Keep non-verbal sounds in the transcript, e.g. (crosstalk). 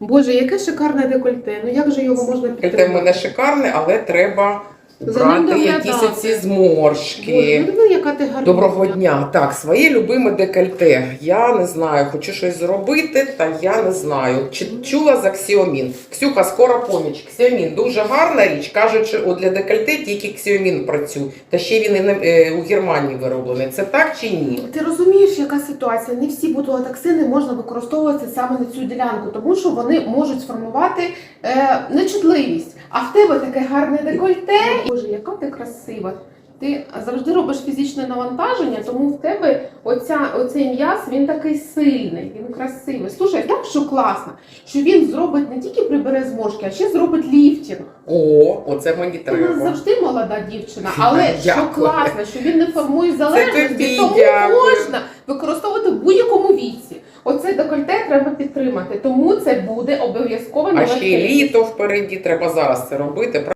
Боже, яке шикарне декольте. Ну як же його можна Декольте в мене шикарне, але треба брати якісь Боже, зморшки. ну диви, яка ти гарна. Доброго дня. Так, своє любиме декольте. Я не знаю, хочу щось зробити, та я не знаю. Чи чула за Xiaomin? Ксюха, скоро поміч. Xiaomin дуже гарна річ. Кажуть, що от для декольте тільки Xiaomin працює. Та ще він і не, е, у Германії вироблений. Це так чи ні? Ти розумієш, яка ситуація? Не всі ботулотоксини можна використовувати саме на цю ділянку, тому що вони можуть сформувати е, нечутливість. А в тебе таке гарне декольте. Боже, яка ти красива. Ти завжди робиш фізичне навантаження, тому в тебе оця, оцей м'яз він такий сильний, він красивий. Слушай, так що класно, що він зробить не тільки прибере зморшки, а ще зробить ліфтінг. О, оце мені Ти у нас завжди молода дівчина, але (laughs) що класно, що він не формує залежності, тому можна використовувати в будь-якому віці. Оце декольте треба підтримати, тому це буде обов'язково А ще й літо впереді, треба зараз це робити.